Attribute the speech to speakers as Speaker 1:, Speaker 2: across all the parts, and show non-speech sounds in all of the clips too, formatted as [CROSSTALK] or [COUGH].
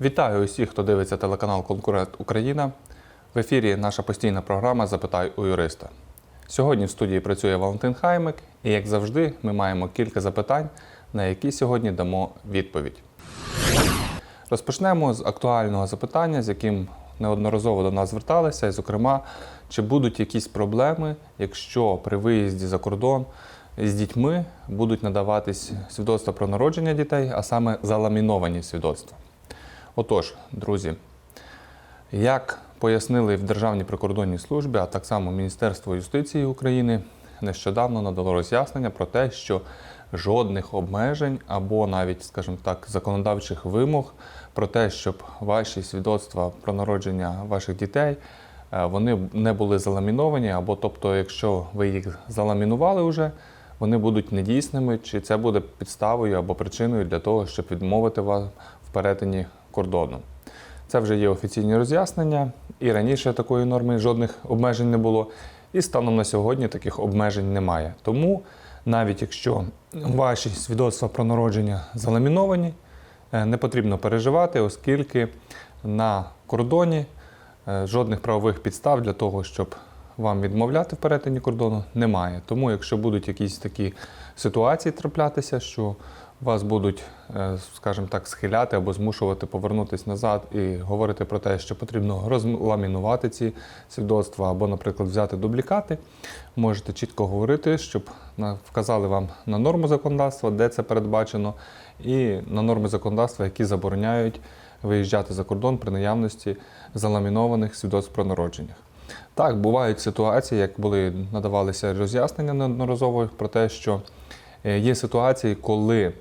Speaker 1: Вітаю усіх, хто дивиться телеканал Конкурент Україна. В ефірі наша постійна програма Запитай у юриста. Сьогодні в студії працює Валентин Хаймик, і як завжди, ми маємо кілька запитань, на які сьогодні дамо відповідь. Розпочнемо з актуального запитання, з яким неодноразово до нас зверталися, і, зокрема, чи будуть якісь проблеми, якщо при виїзді за кордон з дітьми будуть надаватись свідоцтва про народження дітей, а саме заламіновані свідоцтва. Отож, друзі, як пояснили в Державній прикордонній службі, а так само Міністерство юстиції України нещодавно надало роз'яснення про те, що жодних обмежень або навіть, скажімо так, законодавчих вимог про те, щоб ваші свідоцтва про народження ваших дітей е, вони не були заламіновані, або тобто, якщо ви їх заламінували вже, вони будуть недійсними, чи це буде підставою або причиною для того, щоб відмовити вас в перетині кордону. Це вже є офіційні роз'яснення, і раніше такої норми жодних обмежень не було. І станом на сьогодні таких обмежень немає. Тому навіть якщо ваші свідоцтва про народження заламіновані, е, не потрібно переживати, оскільки на кордоні е, жодних правових підстав для того, щоб вам відмовляти в перетині кордону, немає. Тому, якщо будуть якісь такі ситуації траплятися, що вас будуть, е, скажімо так, схиляти або змушувати повернутися назад і говорити про те, що потрібно розламінувати ці свідоцтва, або, наприклад, взяти дублікати, можете чітко говорити, щоб вказали вам на норму законодавства, де це передбачено, і на норми законодавства, які забороняють виїжджати за кордон при наявності заламінованих свідоцтв про народження. Так, бувають ситуації, як були надавалися роз'яснення неодноразово про те, що е, є ситуації, коли,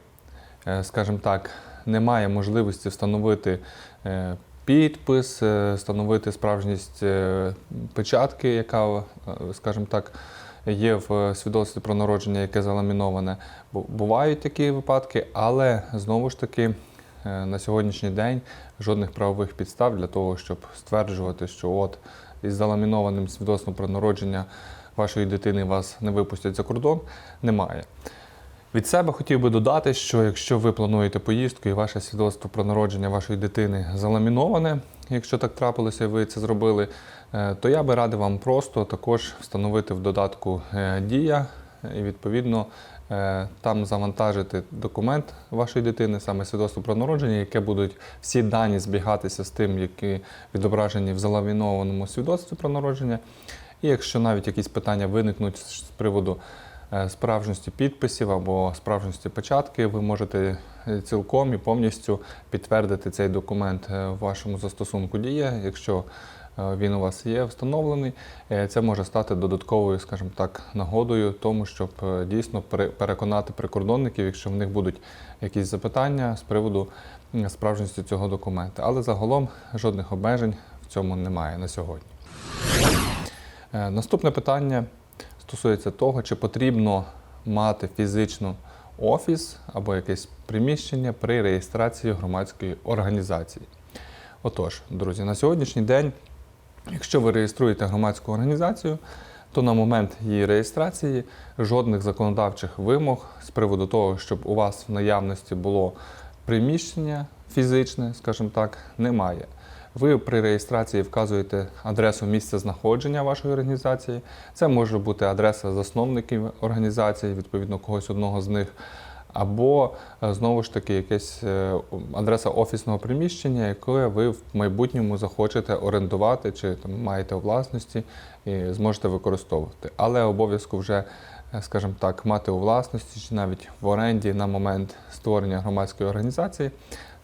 Speaker 1: скажімо так, немає можливості встановити е, підпис, е, встановити справжність е, печатки, яка, е, скажімо так, є в свідоцтві про народження, яке заламіноване. Бувають такі випадки, але знову ж таки. е, На сьогоднішній день жодних правових підстав для того, щоб стверджувати, що от із заламінованим свідоцтвом про народження вашої дитини вас не випустять за кордон, немає. Від себе хотів би додати, що якщо ви плануєте поїздку і ваше свідоцтво про народження вашої дитини заламіноване, якщо так трапилося, і ви це зробили, е, то я би радив вам просто також встановити в додатку е, Дія і відповідно е, там завантажити документ вашої дитини, саме свідоцтво про народження, яке будуть всі дані збігатися з тим, які відображені в заламінованому свідоцтві про народження. І якщо навіть якісь питання виникнуть з приводу е, справжності підписів або справжності печатки, ви можете е, цілком і повністю підтвердити цей документ е, в вашому застосунку Дія, якщо він у вас є встановлений. Це може стати додатковою, скажімо так, нагодою тому, щоб дійсно пере- переконати прикордонників, якщо в них будуть якісь запитання з приводу справжності цього документа. Але загалом жодних обмежень в цьому немає на сьогодні. Наступне питання стосується того, чи потрібно мати фізично офіс або якесь приміщення при реєстрації громадської організації. Отож, друзі, на сьогоднішній день, якщо ви реєструєте громадську організацію, то на момент її реєстрації жодних законодавчих вимог з приводу того, щоб у вас в наявності було приміщення фізичне, скажімо так, немає. Ви при реєстрації вказуєте адресу місця знаходження вашої організації. Це може бути адреса засновників організації, відповідно когось одного з них, або е, знову ж таки якась е, адреса офісного приміщення, яке ви в майбутньому захочете орендувати чи там маєте у власності і зможете використовувати. Але обов'язку вже, е, скажімо так, мати у власності чи навіть в оренді на момент створення громадської організації.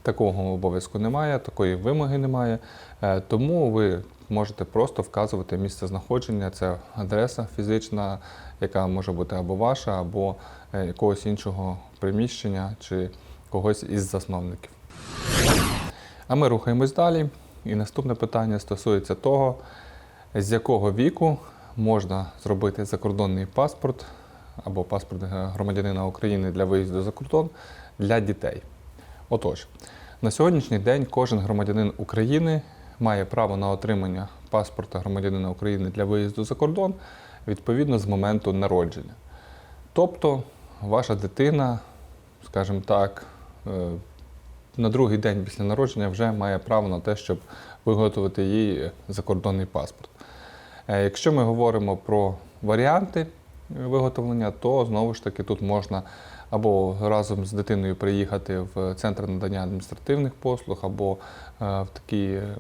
Speaker 1: Такого обов'язку немає, такої вимоги немає. Е, Тому ви можете просто вказувати місце знаходження. Це адреса фізична, яка може бути або ваша, або е, якогось іншого приміщення чи когось із засновників. А ми рухаємось далі. І наступне питання стосується того, з якого віку можна зробити закордонний паспорт або паспорт е, громадянина України для виїзду за кордон для дітей. Отож, на сьогоднішній день кожен громадянин України має право на отримання паспорта громадянина України для виїзду за кордон відповідно з моменту народження. Тобто, ваша дитина, скажімо так, е, на другий день після народження вже має право на те, щоб виготовити їй закордонний паспорт. Е, Якщо ми говоримо про варіанти виготовлення, то знову ж таки тут можна або разом з дитиною приїхати в центр надання адміністративних послуг, або е, в такий, е,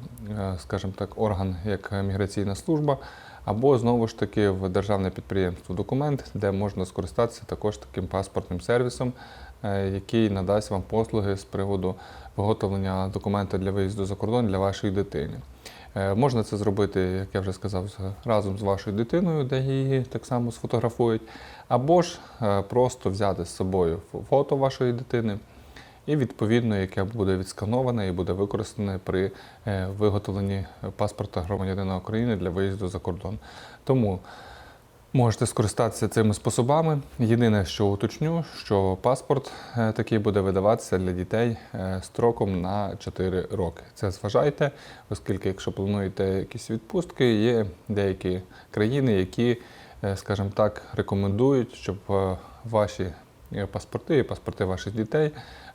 Speaker 1: скажімо так, орган, як міграційна служба, або знову ж таки в державне підприємство документ, де можна скористатися також таким паспортним сервісом, е, який надасть вам послуги з приводу виготовлення документа для виїзду за кордон для вашої дитини. Можна це зробити, як я вже сказав, разом з вашою дитиною, де її так само сфотографують, або ж е, просто взяти з собою фото вашої дитини, і відповідно, яке буде відскановане і буде використане при е, виготовленні паспорта громадянина України для виїзду за кордон. Тому можете скористатися цими способами. Єдине, що уточню, що паспорт е, такий буде видаватися для дітей строком на 4 роки. Це зважайте, оскільки, якщо плануєте якісь відпустки, є деякі країни, які, скажімо так, рекомендують, щоб е, ваші е, паспорти і паспорти ваших дітей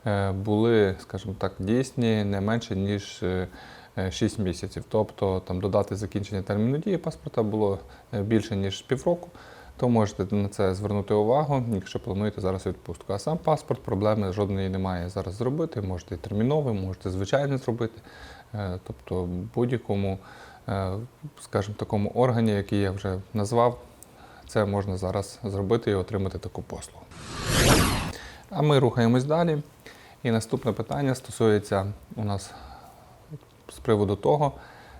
Speaker 1: е, були, скажімо так, дійсні не менше ніж. е, е, 6 місяців, тобто там додати закінчення терміну дії паспорта було е, більше ніж півроку, то можете на це звернути увагу, якщо плануєте зараз відпустку. А сам паспорт проблеми жодної немає зараз зробити. Можете терміновий, можете звичайний зробити. Е, Тобто будь-якому, е, скажімо, такому органі, який я вже назвав, це можна зараз зробити і отримати таку послугу. А ми рухаємось далі. І наступне питання стосується у нас з приводу того,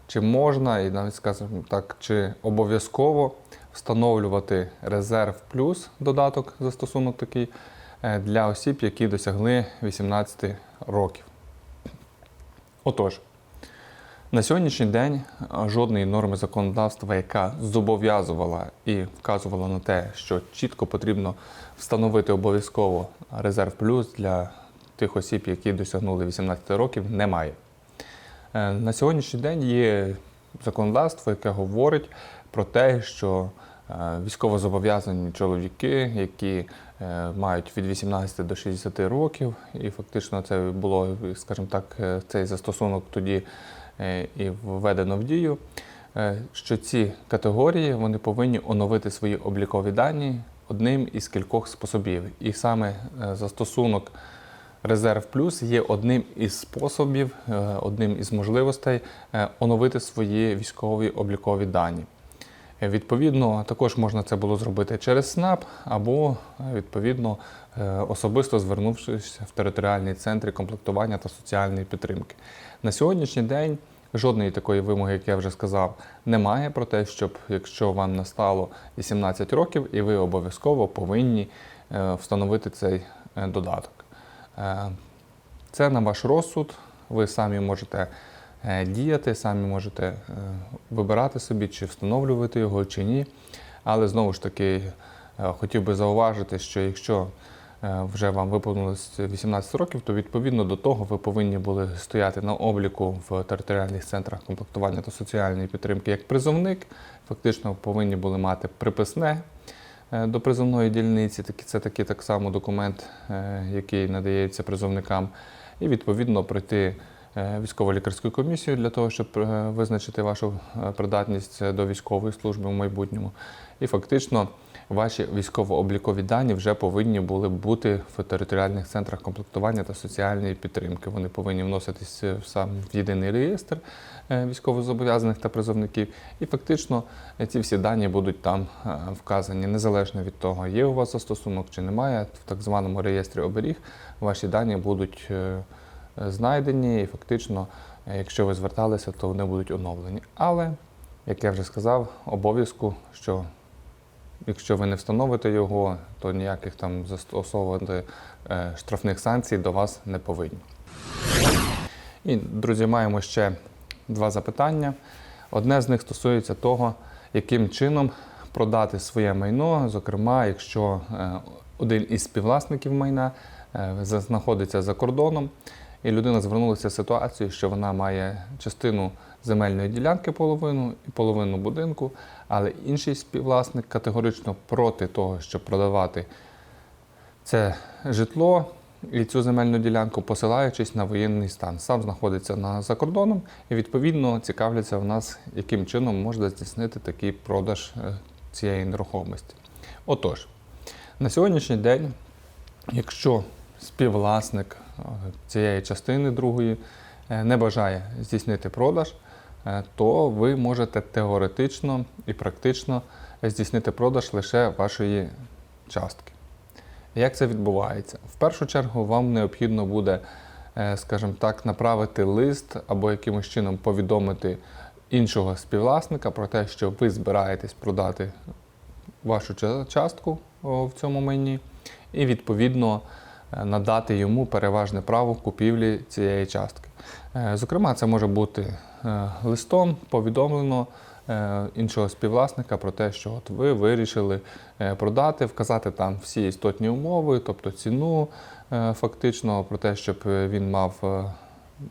Speaker 1: чи можна, і навіть скажімо так, чи обов'язково встановлювати резерв плюс додаток застосунок такий е, для осіб, які досягли 18 років. Отож, на сьогоднішній день жодної норми законодавства, яка зобов'язувала і вказувала на те, що чітко потрібно встановити обов'язково резерв плюс для тих осіб, які досягнули 18 років, немає. Е, На сьогоднішній день є законодавство, яке говорить про те, що е, військовозобов'язані чоловіки, які е, мають від 18 до 60 років, і фактично це було, скажімо так, цей застосунок тоді і введено в дію. е, Що ці категорії вони повинні оновити свої облікові дані одним із кількох способів. І саме е, застосунок Резерв Плюс є одним із способів, е, одним із можливостей е, оновити свої військові облікові дані. Відповідно, також можна це було зробити через СНАП або відповідно е, особисто звернувшись в територіальні центри комплектування та соціальної підтримки. На сьогоднішній день жодної такої вимоги, як я вже сказав, немає про те, щоб якщо вам настало 18 років, і ви обов'язково повинні е, встановити цей е, додаток. Це на ваш розсуд. Ви самі можете діяти, самі можете е, вибирати собі, чи встановлювати його, чи ні. Але знову ж таки, е, хотів би зауважити, що якщо е, вже вам виповнилось 18 років, то відповідно до того ви повинні були стояти на обліку в територіальних центрах комплектування та соціальної підтримки як призовник. Фактично повинні були мати приписне е, до призовної дільниці. Це такий так само документ, е, який надається призовникам, і відповідно пройти е, військово-лікарську комісію для того, щоб е, визначити вашу е, придатність до військової служби в майбутньому. І фактично ваші військово-облікові дані вже повинні були бути в територіальних центрах комплектування та соціальної підтримки. Вони повинні вноситись в сам в єдиний реєстр військовозобов'язаних та призовників. І фактично ці всі дані будуть там вказані незалежно від того, є у вас застосунок чи немає. В так званому реєстрі оберіг ваші дані будуть знайдені, і фактично, е, якщо ви зверталися, то вони будуть оновлені. Але, як я вже сказав, обов'язку, що якщо ви не встановите його, то ніяких там застосовувати е, штрафних санкцій до вас не повинні. І, друзі, маємо ще два запитання. Одне з них стосується того, яким чином продати своє майно, зокрема, якщо е, один із співвласників майна знаходиться за кордоном, і людина звернулася в ситуацію, що вона має частину земельної ділянки половину і половину будинку, але інший співвласник категорично проти того, щоб продавати це житло, і цю земельну ділянку, посилаючись на воєнний стан. Сам знаходиться на за кордоном і відповідно цікавляться в нас, яким чином можна здійснити такий продаж е, цієї нерухомості. Отож, на сьогоднішній день, якщо співвласник цієї частини другої е, не бажає здійснити продаж, е, то ви можете теоретично і практично здійснити продаж лише вашої частки. Як це відбувається? В першу чергу вам необхідно буде, е, скажімо так, направити лист або якимось чином повідомити іншого співвласника про те, що ви збираєтесь продати вашу частку в цьому майні, і відповідно надати йому переважне право купівлі цієї частки. Е, Зокрема, це може бути е, листом повідомлено е, іншого співвласника про те, що от ви вирішили е, продати, вказати там всі істотні умови, тобто ціну е, фактично, про те, щоб е, він мав е,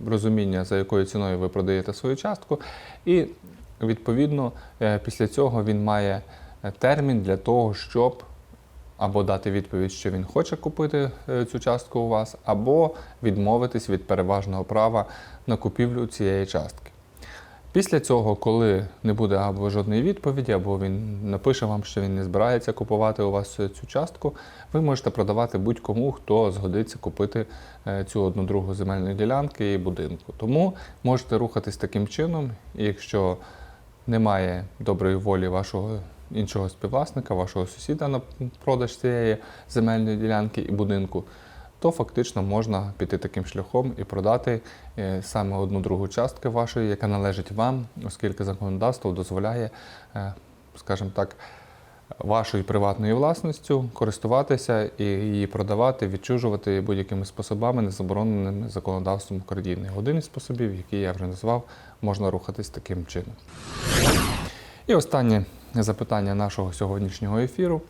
Speaker 1: розуміння, за якою ціною ви продаєте свою частку. І відповідно е, після цього він має е, термін для того, щоб або дати відповідь, що він хоче купити е, цю частку у вас, або відмовитись від переважного права на купівлю цієї частки. Після цього, коли не буде або жодної відповіді, або він напише вам, що він не збирається купувати у вас цю частку, ви можете продавати будь-кому, хто згодиться купити е, цю одну другу земельної ділянки і будинку. Тому можете рухатись таким чином, і якщо немає доброї волі вашого іншого співвласника, вашого сусіда на продаж цієї земельної ділянки і будинку, то фактично можна піти таким шляхом і продати е, саме одну другу частку вашої, яка належить вам, оскільки законодавство дозволяє, е, скажімо так, вашою приватною власністю користуватися і її продавати, відчужувати будь-якими способами, не забороненими законодавством України. Один із способів, який я вже назвав, можна рухатись таким чином. І останнє запитання нашого сьогоднішнього ефіру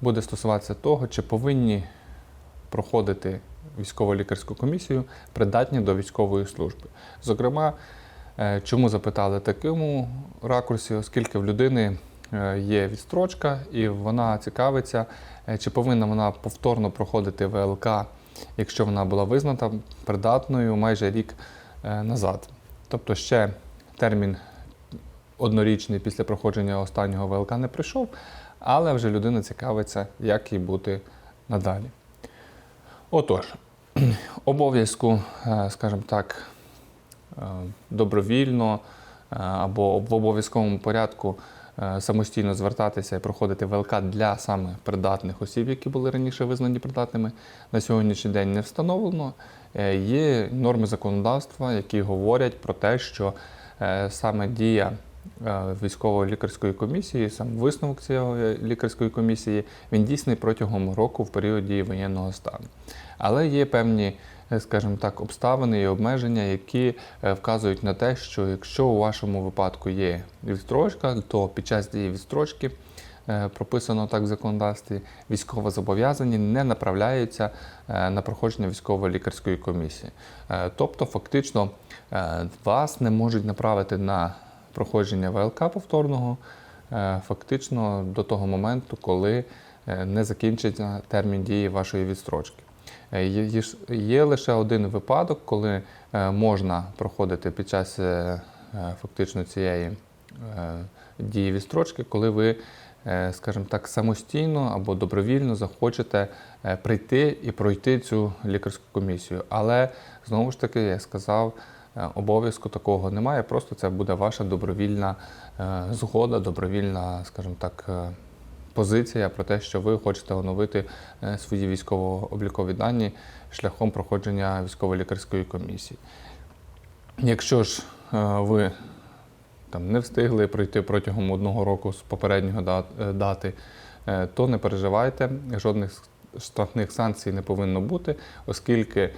Speaker 1: буде стосуватися того, чи повинні проходити військово-лікарську комісію придатні до військової служби. Зокрема, е, чому запитали такому ракурсі, оскільки в людини е, є відстрочка, і вона цікавиться, е, чи повинна вона повторно проходити ВЛК, якщо вона була визнана придатною майже рік назад. Тобто ще термін однорічний після проходження останнього ВЛК не прийшов, але вже людина цікавиться, як їй бути надалі. Отож, [CLEARS THROAT] обов'язку, е, скажімо так, е, добровільно е, або в обов'язковому порядку самостійно звертатися і проходити ВЛК для саме придатних осіб, які були раніше визнані придатними, на сьогоднішній день не встановлено. Є норми законодавства, які говорять про те, що саме дія військової лікарської комісії, сам висновок цієї лікарської комісії, він дійсний протягом року в період дії воєнного стану. Але є певні, е, скажімо так, обставини і обмеження, які е, вказують на те, що якщо у вашому випадку є відстрочка, то під час дії відстрочки е, прописано так в законодавстві, військовозобов'язані не направляються е, на проходження військово-лікарської комісії. Е, Тобто, фактично, е, вас не можуть направити на проходження ВЛК повторного е, фактично до того моменту, коли е, не закінчиться термін дії вашої відстрочки. Е, Є, лише один випадок, коли можна проходити під час фактично цієї дії відстрочки, коли ви, скажімо так, самостійно або добровільно захочете прийти і пройти цю лікарську комісію. Але знову ж таки, я сказав, обов'язку такого немає. Просто це буде ваша добровільна е, згода, добровільна, скажімо так. е, Позиція про те, що ви хочете оновити е, свої військово-облікові дані шляхом проходження військово-лікарської комісії. Якщо ж е, ви там не встигли пройти протягом одного року з попереднього е, дати, е, то не переживайте, жодних штрафних санкцій не повинно бути, оскільки е,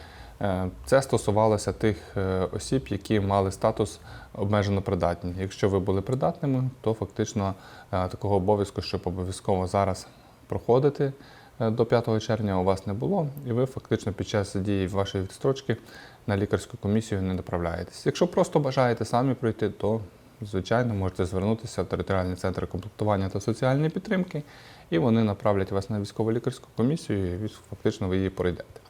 Speaker 1: це стосувалося тих е, осіб, які мали статус обмежено придатні. Якщо ви були придатними, то фактично е, такого обов'язку, щоб обов'язково зараз проходити е, до 5 червня, у вас не було, і ви фактично під час дії вашої відстрочки на лікарську комісію не направляєтесь. Якщо просто бажаєте самі пройти, то звичайно можете звернутися в територіальний центр комплектування та соціальної підтримки, і вони направлять вас на військово-лікарську комісію, і фактично ви її пройдете.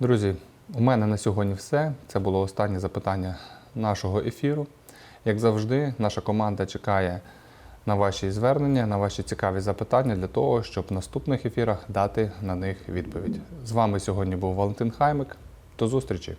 Speaker 1: Друзі, у мене на сьогодні все. Це було останнє запитання нашого ефіру. Як завжди, наша команда чекає на ваші звернення, на ваші цікаві запитання для того, щоб в наступних ефірах дати на них відповідь. З вами сьогодні був Валентин Хаймик. До зустрічі!